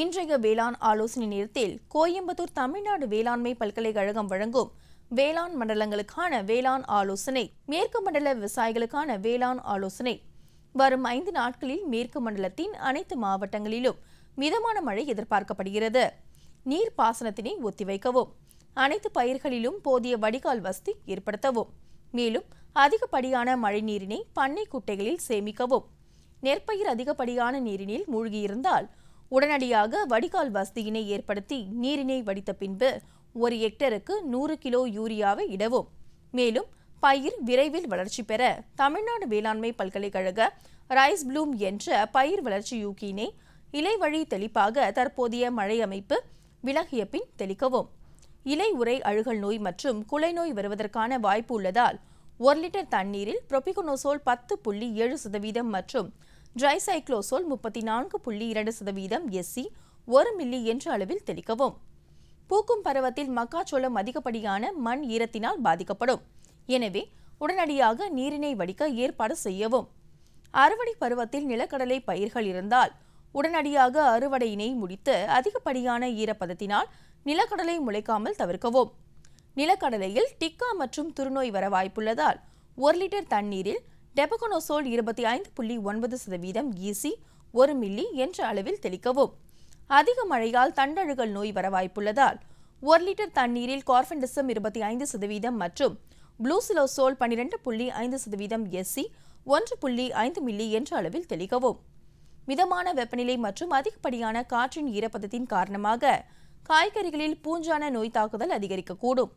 இன்றைய வேளாண் ஆலோசனை நேரத்தில் கோயம்புத்தூர் தமிழ்நாடு வேளாண்மை பல்கலைக்கழகம் வழங்கும் வேளாண் மண்டலங்களுக்கான வேளாண் ஆலோசனை மேற்கு மண்டல விவசாயிகளுக்கான வேளாண் ஆலோசனை. வரும் ஐந்து நாட்களில் மேற்கு மண்டலத்தின் அனைத்து மாவட்டங்களிலும் மிதமான மழை எதிர்பார்க்கப்படுகிறது. நீர் பாசனத்தினை ஒத்திவைக்கவும் அனைத்து பயிர்களிலும் போதிய வடிகால் வசதி ஏற்படுத்தவும் மேலும் அதிகப்படியான மழைநீரினை பண்ணை குட்டைகளில் சேமிக்கவும். நெற்பயிர் அதிகப்படியான நீரினில் மூழ்கியிருந்தால் உடனடியாக வடிகால் வசதியினை ஏற்படுத்தி நீரினை வடித்த பின்பு ஒரு ஹெக்டருக்கு நூறு கிலோ யூரியாவை இடவும். மேலும் பயிர் விரைவில் வளர்ச்சி பெற தமிழ்நாடு வேளாண்மை பல்கலைக்கழக ரைஸ் ப்ளூம் என்ற பயிர் வளர்ச்சி யூக்கியினை இலை வழி தெளிப்பாக தற்போதைய மழை அமைப்பு விலகிய பின் தெளிக்கவும். இலை உரை அழுகல் நோய் மற்றும் குலை நோய் வருவதற்கான வாய்ப்பு உள்ளதால் ஒரு லிட்டர் தண்ணீரில் புரோபிகோனோசோல் பத்து புள்ளி ஏழு சதவீதம் மற்றும் ட்ரைசைக்ளோசோல் முப்பத்தி நான்கு புள்ளி இரண்டு சதவீதம் எஸ்சி ஒரு மில்லி என்ற அளவில் தெளிக்கவும். பூக்கும் பருவத்தில் மக்காச்சோளம் அதிகப்படியான மண் ஈரத்தினால் பாதிக்கப்படும். எனவே உடனடியாக நீரினை வடிக்க ஏற்பாடு செய்யவும். அறுவடை பருவத்தில் நிலக்கடலை பயிர்கள் இருந்தால் உடனடியாக அறுவடையினை முடித்து அதிகப்படியான ஈரப்பதத்தினால் நிலக்கடலை முளைக்காமல் தவிர்க்கவும். நிலக்கடலையில் டிக்கா மற்றும் துருநோய் வர வாய்ப்புள்ளதால் ஒரு லிட்டர் தண்ணீரில் டெபகோனோசோல் இருபத்தி ஐந்து புள்ளி ஒன்பது சதவீதம் ஈசி ஒரு மில்லி என்ற அளவில் தெளிக்கவும். அதிக மழையால் தண்டழுகல் நோய் வர வாய்ப்புள்ளதால் ஒரு லிட்டர் தண்ணீரில் கார்பன்டிசம் இருபத்தி ஐந்து சதவீதம் மற்றும் ப்ளூசிலோசோல் பன்னிரண்டு புள்ளி ஐந்து சதவீதம் எஸ்சி ஒன்று புள்ளி ஐந்து மில்லி என்ற அளவில் தெளிக்கவும். மிதமான வெப்பநிலை மற்றும் அதிகப்படியான காற்றின் ஈரப்பதத்தின் காரணமாக காய்கறிகளில் பூஞ்சான நோய் தாக்குதல் அதிகரிக்கக்கூடும்.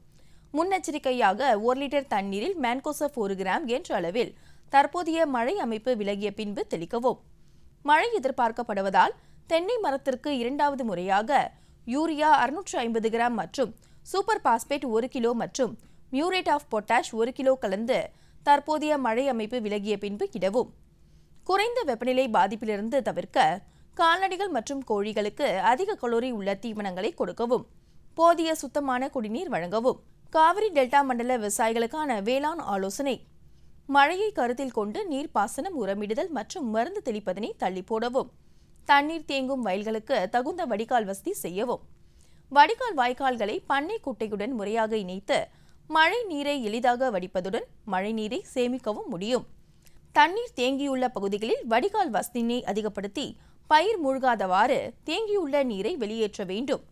முன்னெச்சரிக்கையாக ஒரு லிட்டர் தண்ணீரில் மேன்கோசப் ஒரு கிராம் என்ற அளவில் தற்போதைய மழை அமைப்பு விலகிய பின்பு தெளிக்கவும். மழை எதிர்பார்க்கப்படுவதால் தென்னை மரத்திற்கு இரண்டாவது முறையாக யூரியா அறுநூற்று ஐம்பது கிராம் மற்றும் சூப்பர் பாஸ்பேட் ஒரு கிலோ மற்றும் மியூரேட் ஆஃப் பொட்டாஷ் ஒரு கிலோ கலந்து தற்போதைய மழை அமைப்பு விலகிய பின்பு இடவும். குறைந்த வெப்பநிலை பாதிப்பிலிருந்து தவிர்க்க கால்நடைகள் மற்றும் கோழிகளுக்கு அதிக கலோரி உள்ள தீவனங்களை கொடுக்கவும் போதிய சுத்தமான குடிநீர் வழங்கவும். காவிரி டெல்டா மண்டல விவசாயிகளுக்கான வேளாண் ஆலோசனை மழையை கருத்தில் கொண்டு நீர்ப்பாசனம் உரமிடுதல் மற்றும் மருந்து தெளிப்பதனை தள்ளி போடவும் தண்ணீர் தேங்கும் வயல்களுக்கு தகுந்த வடிகால் வசதி செய்யவும். வடிகால் வாய்க்கால்களை பண்ணை குட்டையுடன் முறையாக இணைத்து மழை நீரை எளிதாக வடிப்பதுடன் மழை நீரை சேமிக்கவும் முடியும். தண்ணீர் தேங்கியுள்ள பகுதிகளில் வடிகால் வசதியினை அதிகப்படுத்தி பயிர் மூழ்காதவாறு தேங்கியுள்ள நீரை வெளியேற்ற வேண்டும்.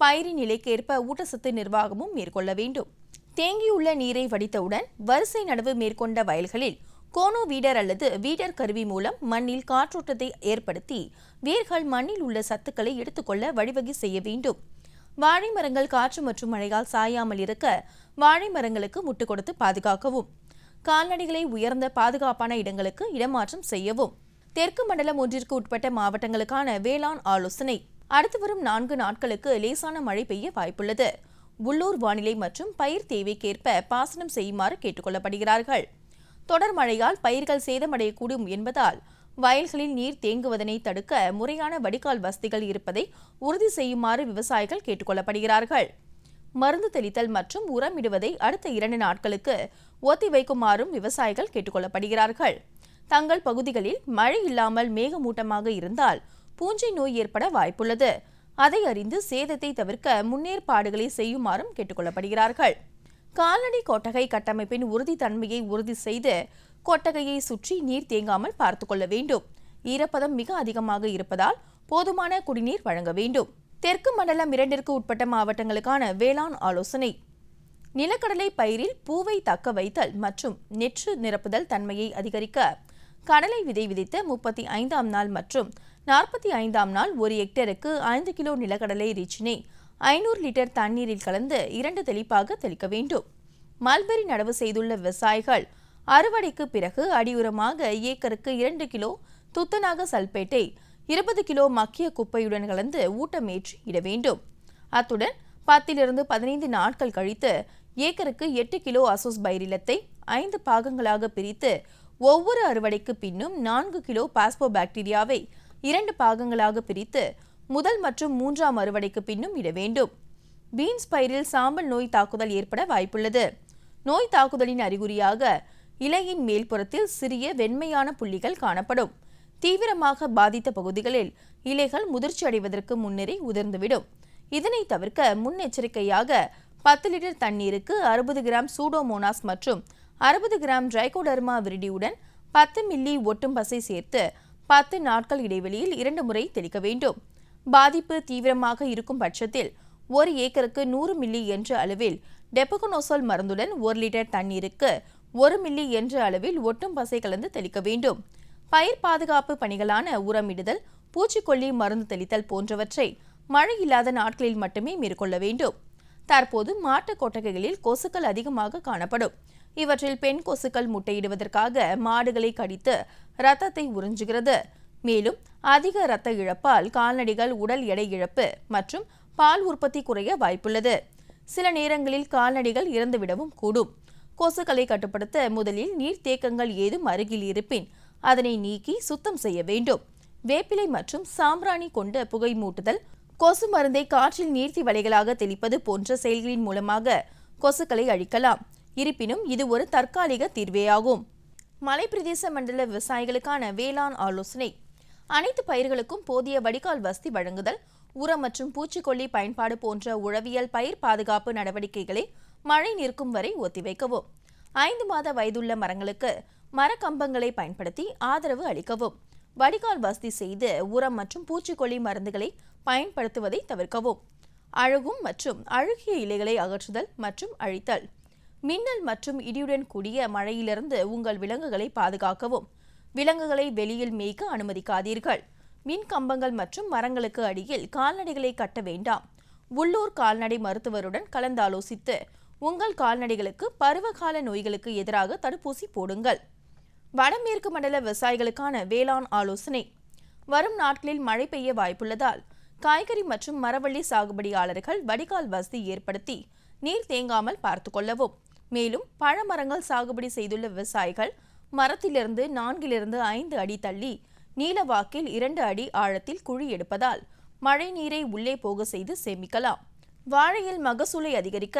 பயிரின் நிலைக்கேற்ப ஊட்டச்சத்து நிர்வாகமும் மேற்கொள்ள வேண்டும். தேங்கியுள்ள நீரை வடித்தவுடன் வரிசை நடவு மேற்கொண்ட வயல்களில் கோனோ வீடர் அல்லது வீடர் கருவி மூலம் மண்ணில் காற்றோட்டத்தை ஏற்படுத்தி வேர்கள் மண்ணில் உள்ள சத்துக்களை எடுத்துக்கொள்ள வழிவகை செய்ய வேண்டும். வாழை மரங்கள் காற்று மற்றும் மழையால் சாயாமல் இருக்க வாழை மரங்களுக்கு முட்டு கொடுத்து பாதுகாக்கவும். கால்நடைகளை உயர்ந்த பாதுகாப்பான இடங்களுக்கு இடமாற்றம் செய்யவும். தெற்கு மண்டலம் ஒன்றிற்கு உட்பட்ட மாவட்டங்களுக்கான வேளாண் ஆலோசனை. அடுத்து வரும் நான்கு நாட்களுக்கு லேசான மழை பெய்ய வாய்ப்புள்ளது. உள்ளூர் வானிலை மற்றும் பயிர் தேவைக்கேற்ப பாசனம் செய்யுமாறு கேட்டுக்கொள்ளப்படுகிறார்கள். தொடர் மழையால் பயிர்கள் சேதமடையக்கூடும் என்பதால் வயல்களில் நீர் தேங்குவதனை தடுக்க முறையான வடிகால் வசதிகள் இருப்பதை உறுதி செய்யுமாறு விவசாயிகள் கேட்டுக்கொள்ளப்படுகிறார்கள். மருந்து தெளித்தல் மற்றும் உரமிடுவதை அடுத்த இரண்டு நாட்களுக்கு ஒத்திவைக்குமாறும் விவசாயிகள் கேட்டுக்கொள்ளப்படுகிறார்கள். தங்கள் பகுதிகளில் மழை இல்லாமல் மேகமூட்டமாக இருந்தால் பூஞ்சை நோய் ஏற்பட வாய்ப்புள்ளது. அதை அறிந்து சேதத்தை தவிர்க்க முன்னேற்பாடுகளை செய்யுமாறும் கேட்டுக்கொள்ளப்படுகிறார்கள். கால்நடை கொட்டகை கட்டமைப்பின் உறுதித்தன்மையை உறுதி செய்து கொட்டகையை சுற்றி நீர் தேங்காமல் பார்த்துக்கொள்ள வேண்டும். ஈரப்பதம் மிக அதிகமாக இருப்பதால் போதுமான குடிநீர் வழங்க வேண்டும். தெற்கு மண்டலம் இரண்டிற்கு உட்பட்ட மாவட்டங்களுக்கான வேளாண் ஆலோசனை. நிலக்கடலை பயிரில் பூவை தக்க வைத்தல் மற்றும் நெற்று நிரப்புதல் தன்மையை அதிகரிக்க கடலை விதை விதைத்த முப்பத்தி ஐந்தாம் நாள் மற்றும் நாற்பத்தி ஐந்தாம் நாள் ஒரு ஹெக்டருக்கு ஐந்து கிலோ நிலக்கடலை ரீச்சினை ஐநூறு லிட்டர் தண்ணீரில் கலந்து இரண்டு தெளிப்பாக தெளிக்க வேண்டும். மல்பெரி நடவு செய்துள்ள விவசாயிகள் அறுவடைக்கு பிறகு அடியுரமாக ஏக்கருக்கு இரண்டு கிலோ துத்தநாக சல்பேட்டை இருபது கிலோ மக்கிய குப்பையுடன் கலந்து ஊட்டமேற்றி இட வேண்டும். அத்துடன் பத்திலிருந்து பதினைந்து நாட்கள் கழித்து ஏக்கருக்கு எட்டு கிலோ அசோஸ் பைரிலத்தை ஐந்து பாகங்களாக பிரித்து ஒவ்வொரு அறுவடைக்கு பின்னும் நான்கு கிலோ பாஸ்போ பாக்டீரியாவை இரண்டு பாகங்களாக பிரித்து முதல் மற்றும் மூன்றாம் அறுவடைக்கு பின்னும் இட வேண்டும். பீன்ஸ் பயிரில் சாம்பல் நோய் தாக்குதல் ஏற்பட வாய்ப்புள்ளது. நோய் தாக்குதலின் அறிகுறியாக இலையின் மேல்புறத்தில் சிறிய வெண்மையான புள்ளிகள் காணப்படும். தீவிரமாக பாதித்த பகுதிகளில் இலைகள் முதிர்ச்சி அடைவதற்கு முன்னரே உதிர்ந்துவிடும். இதனை தவிர்க்க முன்னெச்சரிக்கையாக பத்து லிட்டர் தண்ணீருக்கு அறுபது கிராம் சூடோமோனாஸ் மற்றும் அறுபது கிராம் ட்ரைகோடர்மா விரிடியுடன் பத்து மில்லி ஒட்டும் பசை சேர்த்து பத்து நாட்கள் இடைவெளியில் இரண்டு முறை தெளிக்க வேண்டும். பாதிப்பு தீவிரமாக இருக்கும் பட்சத்தில் ஒரு ஏக்கருக்கு நூறு மில்லி என்ற அளவில் டெபகனோசோல் மருந்துடன் ஒரு லிட்டர் தண்ணீருக்கு ஒரு மில்லி என்ற அளவில் ஒட்டும் பசை கலந்து தெளிக்க வேண்டும். பயிர் பாதுகாப்பு பணிகளான உரமிடுதல் பூச்சிக்கொல்லி மருந்து தெளித்தல் போன்றவற்றை மழை இல்லாத நாட்களில் மட்டுமே மேற்கொள்ள வேண்டும். தற்போது மாட்டுக் கொட்டகைகளில் கொசுக்கள் அதிகமாக காணப்படும். இவற்றில் பெண் கொசுக்கள் முட்டையிடுவதற்காக மாடுகளை கடித்து ரத்தத்தை உறிஞ்சுகிறது. மேலும் அதிக இரத்த இழப்பால் கால்நடைகள் உடல் எடை இழப்பு மற்றும் பால் உற்பத்தி குறைய வாய்ப்புள்ளது. சில நேரங்களில் கால்நடைகள் இறந்துவிடவும் கூடும். கொசுக்களை கட்டுப்படுத்த முதலில் நீர்த்தேக்கங்கள் ஏதும் அருகில் இருப்பின் அதனை நீக்கி சுத்தம் செய்ய வேண்டும். வேப்பிலை மற்றும் சாம்பிராணி கொண்ட புகை மூட்டுதல் கொசு மருந்தை காற்றில் நீர்த்தி வலைகளாக தெளிப்பது போன்ற செயல்களின் மூலமாக கொசுக்களை அழிக்கலாம். இருப்பினும் இது ஒரு தற்காலிக தீர்வேயாகும். மலைப்பிரதேச மண்டல விவசாயிகளுக்கான வேளாண் ஆலோசனை. அனைத்து பயிர்களுக்கும் போதிய வடிகால் வசதி வழங்குதல் உரம் மற்றும் பூச்சிக்கொல்லி பயன்பாடு போன்ற உழவியல் பயிர் பாதுகாப்பு நடவடிக்கைகளை மழை நிற்கும் வரை ஒத்திவைக்கவும். ஐந்து மாத வயதுள்ள மரங்களுக்கு மரக்கம்பங்களை பயன்படுத்தி ஆதரவு அளிக்கவும். வடிகால் வசதி செய்து உரம் மற்றும் பூச்சிக்கொல்லி மருந்துகளை பயன்படுத்துவதை தவிர்க்கவும். அழுகும் மற்றும் அழுகிய இலைகளை அகற்றுதல் மற்றும் அழித்தல். மின்னல் மற்றும் இடியுடன் கூடிய மழையிலிருந்து உங்கள் விலங்குகளை பாதுகாக்கவும். விலங்குகளை வெளியில் மேய்க்க அனுமதிக்காதீர்கள். மின் கம்பங்கள் மற்றும் மரங்களுக்கு அடியில் கால்நடைகளை கட்ட வேண்டாம். உள்ளூர் கால்நடை மருத்துவருடன் கலந்தாலோசித்து உங்கள் கால்நடைகளுக்கு பருவகால நோய்களுக்கு எதிராக தடுப்பூசி போடுங்கள். வடமேற்கு மண்டல விவசாயிகளுக்கான வேளாண் ஆலோசனை. வரும் நாட்களில் மழை பெய்ய வாய்ப்புள்ளதால் காய்கறி மற்றும் மரவள்ளி சாகுபடியாளர்கள் வடிகால் வசதி ஏற்படுத்தி நீர் தேங்காமல் பார்த்து கொள்ளவும். மேலும் பழமரங்கள் சாகுபடி செய்துள்ள விவசாயிகள் மரத்திலிருந்து நான்கிலிருந்து ஐந்து அடி தள்ளி நீலவாக்கில் இரண்டு அடி ஆழத்தில் குழி எடுப்பதால் மழை நீரை உள்ளே போக செய்து சேமிக்கலாம். வாழையில் மகசூலை அதிகரிக்க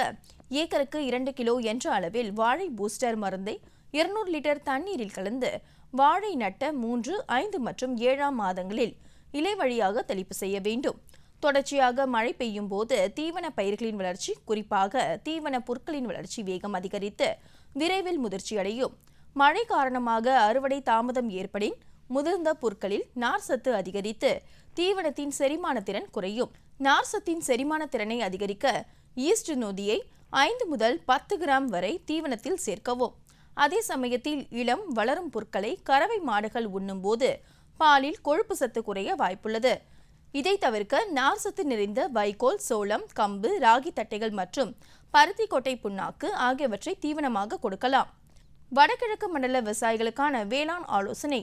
ஏக்கருக்கு இரண்டு கிலோ என்ற அளவில் வாழை பூஸ்டர் மருந்தை இருநூறு லிட்டர் தண்ணீரில் கலந்து வாழை நட்ட மூன்று ஐந்து மற்றும் ஏழாம் மாதங்களில் இலை வழியாக தெளிப்பு செய்ய வேண்டும். தொடர்ச்சியாக மழை பெய்யும் போது தீவன பயிர்களின் வளர்ச்சி குறிப்பாக தீவன புற்களின் வளர்ச்சி வேகம் அதிகரித்து விரைவில் முதிர்ச்சியடையும். மழை காரணமாக அறுவடை தாமதம் ஏற்படின் முதிர்ந்த புற்களில் நார் சத்து அதிகரித்து தீவனத்தின் செரிமான திறன் குறையும். நார் சத்தின் செரிமான திறனை அதிகரிக்க ஈஸ்ட் நொதியை ஐந்து முதல் பத்து கிராம் வரை தீவனத்தில் சேர்க்கவும். அதே சமயத்தில் இளம் வளரும் புற்களை கறவை மாடுகள் உண்ணும்போது பாலில் கொழுப்பு சத்து குறைய வாய்ப்புள்ளது. இதை தவிர்க்க நார்சத்து நிறைந்த வைக்கோல் சோளம் கம்பு ராகி தட்டைகள் மற்றும் பருத்தி கொட்டை புண்ணாக்கு ஆகியவற்றை தீவனமாக கொடுக்கலாம். வடகிழக்கு மண்டல விவசாயிகளுக்கான வேளாண் ஆலோசனை.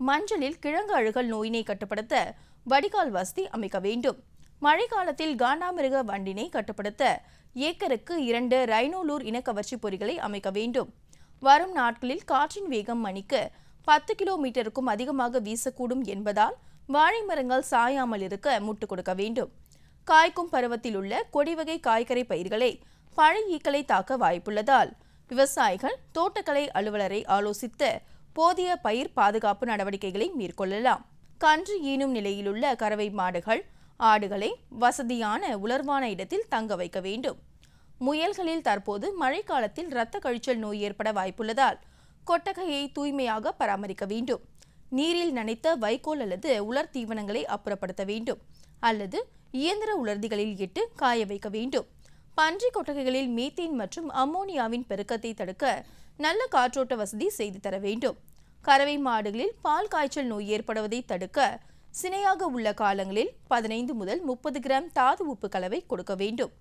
மஞ்சளில் கிழங்கு அழுகல் நோயினை கட்டுப்படுத்த வடிகால் வசதி அமைக்க வேண்டும். மழைக்காலத்தில் காண்டாமிருக வண்டினை கட்டுப்படுத்த ஏக்கருக்கு இரண்டு ரைனோலூர் இனக்கவர்ச்சி பொறிகளை அமைக்க வேண்டும். வரும் நாட்களில் காற்றின் வேகம் மணிக்கு பத்து கிலோமீட்டருக்கும் அதிகமாக வீசக்கூடும் என்பதால் வாழை மரங்கள் சாயாமல் இருக்க முட்டு கொடுக்க வேண்டும். காய்க்கும் பருவத்தில் உள்ள கொடிவகை காய்கறி பயிர்களை பழை ஈக்களை தாக்க வாய்ப்புள்ளதால் விவசாயிகள் தோட்டக்கலை அலுவலரை ஆலோசித்து போதிய பயிர் பாதுகாப்பு நடவடிக்கைகளை மேற்கொள்ளலாம். கன்று ஈனும் நிலையிலுள்ள கறவை மாடுகள் ஆடுகளை வசதியான உலர்வான இடத்தில் தங்க வைக்க வேண்டும். முயல்களில் தற்போது மழைக்காலத்தில் இரத்த கழிச்சல் நோய் ஏற்பட வாய்ப்புள்ளதால் கொட்டகையை தூய்மையாக பராமரிக்க வேண்டும். நீரில் நனைத்த வைக்கோல் அல்லது உலர் தீவனங்களை அப்புறப்படுத்த வேண்டும். அல்லது இயந்திர உலர்திகளில் இட்டு காய வைக்க வேண்டும். பன்றி கொட்டகைகளில் மீத்தேன் மற்றும் அம்மோனியாவின் பெருக்கத்தை தடுக்க நல்ல காற்றோட்ட வசதி செய்து தர வேண்டும். கறவை மாடுகளில் பால் காய்ச்சல் நோய் ஏற்படுவதை தடுக்க சினையாக உள்ள காலங்களில் பதினைந்து முதல் முப்பது கிராம் தாது உப்பு கலவை கொடுக்க வேண்டும்.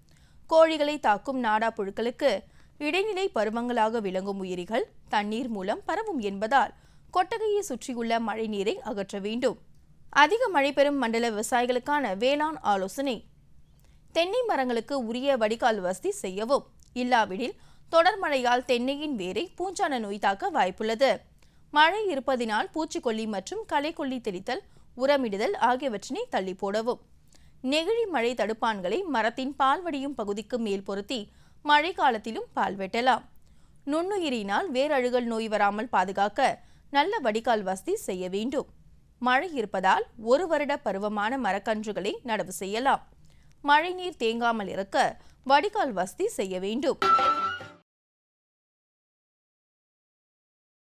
கோழிகளை தாக்கும் நாடா புழுக்களுக்கு இடைநிலை பருவங்களாக விளங்கும் உயிரிகள் தண்ணீர் மூலம் பரவும் என்பதால் கொட்டகையை சுற்றியுள்ள மழை நீரை அகற்ற வேண்டும். அதிக மழை பெறும் மண்டல விவசாயிகளுக்கான வேளாண் ஆலோசனை. தென்னை மரங்களுக்கு உரிய வடிகால் வசதி செய்யவும். இல்லாவிடில் தொடர் மழையால் தென்னையின் வேரை பூஞ்சான நோய் தாக்க வாய்ப்புள்ளது. மழை இருப்பதினால் பூச்சிக்கொல்லி மற்றும் களைக்கொல்லி தெளித்தல் உரமிடுதல் ஆகியவற்றினை தள்ளி போடவும். நெகிழி மழை தடுப்பான்களை மரத்தின் பால் வடியும் பகுதிக்கு மேல் பொருத்தி மழை காலத்திலும் பால் வெட்டலாம். நுண்ணுயிரினால் வேரழுகல் நோய் வராமல் பாதுகாக்க நல்ல வடிகால் வசதி செய்ய வேண்டும். மழை இருப்பதால் ஒரு வருட பருவமான மரக்கன்றுகளை நடவு செய்யலாம். மழைநீர் தேங்காமல் இருக்க வடிகால் வசதி செய்ய வேண்டும்.